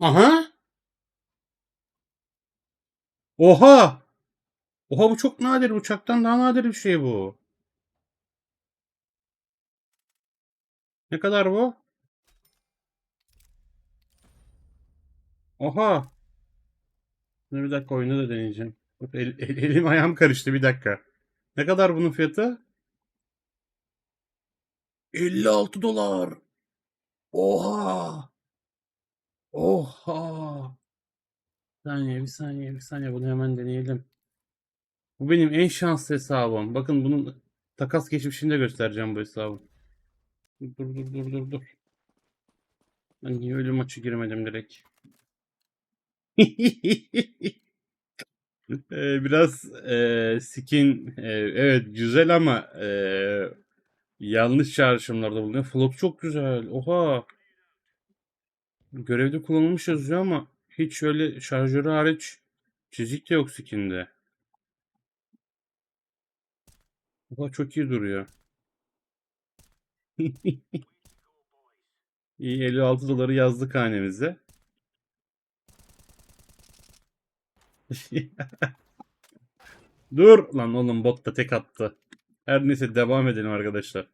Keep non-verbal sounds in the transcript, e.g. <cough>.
Aha. Oha. Oha bu çok nadir. Uçaktan daha nadir bir şey bu. Ne kadar bu? Oha. Dur bir dakika oyunu da deneyeceğim. El, el- elim ayağım karıştı bir dakika. Ne kadar bunun fiyatı? 56 dolar. Oha. Oha. Bir saniye, bir saniye, bir saniye. Bunu hemen deneyelim. Bu benim en şanslı hesabım. Bakın bunun takas geçmişini de göstereceğim bu hesabı. Dur dur dur dur dur. Ben niye öyle maçı girmedim direkt? <laughs> Ee, Biraz e, skin e, evet güzel ama e, yanlış çağrışımlarda bulunuyor. Float çok güzel. Oha. Görevde kullanılmış yazıyor ama hiç şöyle şarjörü hariç çizik de yok skinde. Oha çok iyi duruyor. <laughs> İyi 56 doları yazdık hanemize. <laughs> Dur lan oğlum bot da tek attı. Her neyse devam edelim arkadaşlar.